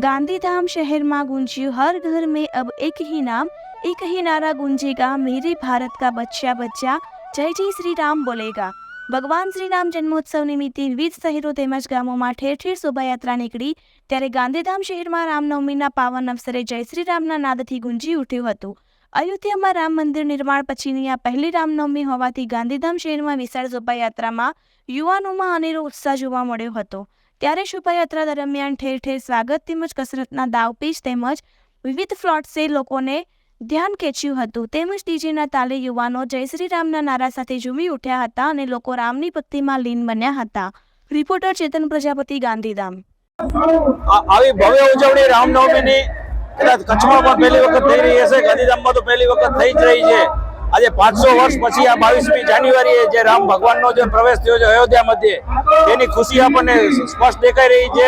गांधीधाम शहर में गूंजियो हर घर में अब एक ही नाम एक ही नारा गूंजेगा मेरे भारत का बच्चा बच्चा જય જય શ્રી રામ બોલેગા ભગવાન શ્રી રામ જન્મોત્સવ નિમિત્તે વિવિધ શહેરો તેમજ ગામોમાં ઠેર ઠેર શોભાયાત્રા નીકળી ત્યારે ગાંધીધામ શહેરમાં રામનવમીના પાવન અવસરે જય શ્રી રામના નાદથી ગુંજી ઉઠ્યું હતું અયોધ્યામાં રામ મંદિર નિર્માણ પછીની આ પહેલી રામનવમી હોવાથી ગાંધીધામ શહેરમાં વિશાળ શોભાયાત્રામાં યુવાનોમાં અનેરો ઉત્સાહ જોવા મળ્યો હતો. ત્યારે શોભાયાત્રા દરમિયાન ઠેર ઠેર સ્વાગત તેમજ કસરતના દાવપેચ તેમજ વિવિધ ફ્લોટ્સે લોકોને ધ્યાન ખેંચ્યું હતું. તેમજ ડીજેના તાલે યુવાનો જય શ્રી રામના નારા સાથે ઝૂમી ઉઠ્યા હતા અને લોકો રામની ભક્તિમાં લીન બન્યા હતા. રિપોર્ટર ચેતન પ્રજાપતિ ગાંધીધામ. આવી ભવ્ય ઉજવણી રામનવમીની કદાચ કચ્છમાં પણ પહેલી વખત થઈ રહી હશે, ગાંધીધામમાં તો પહેલી વખત થઈ જ રહી છે. આજે પાંચસો વર્ષ પછી આ બાવીસમી જાન્યુઆરીએ જે રામ ભગવાનનો જે પ્રવેશ થયો છે અયોધ્યા મધ્યે, તેની ખુશી આપણને સ્પષ્ટ દેખાઈ રહી છે.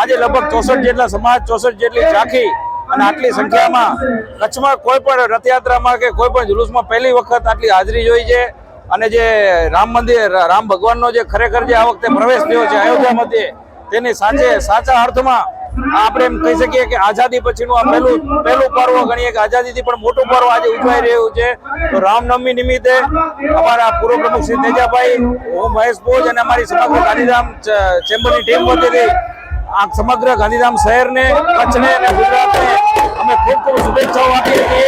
આજે લગભગ ચોસઠ જેટલા સમાજ, ચોસઠ જેટલી ઝાંખી અને આટલી સંખ્યામાં કચ્છમાં કોઈ પણ રથયાત્રામાં કે કોઈ પણ જુલુસમાં પહેલી વખત આટલી હાજરી જોઈ છે. અને જે રામ મંદિર, રામ ભગવાનનો જે ખરેખર જે આ વખતે પ્રવેશ થયો છે અયોધ્યા મધ્યે, તેની સાચે સાચા અર્થમાં આપણે એમ કહી શકીએ કે આઝાદી પછીનું આ પહેલું પહેલું પર્વ ગણીએ કે આઝાદીથી પણ મોટું પર્વ આજે ઉજવાઈ રહ્યું છે. તો રામનવમી નિમિત્તે અમારા પૂર્વ પ્રમુખ શ્રી તેજાભાઈ, હું મહેશ ભોજ અને અમારી સમગ્ર ગાંધીધામ ચેમ્બરની ટીમ વતીથી આ સમગ્ર ગાંધીધામ શહેરને, કચ્છને અને ગુજરાતને અમે ખૂબ ખૂબ શુભેચ્છાઓ આપીએ છીએ.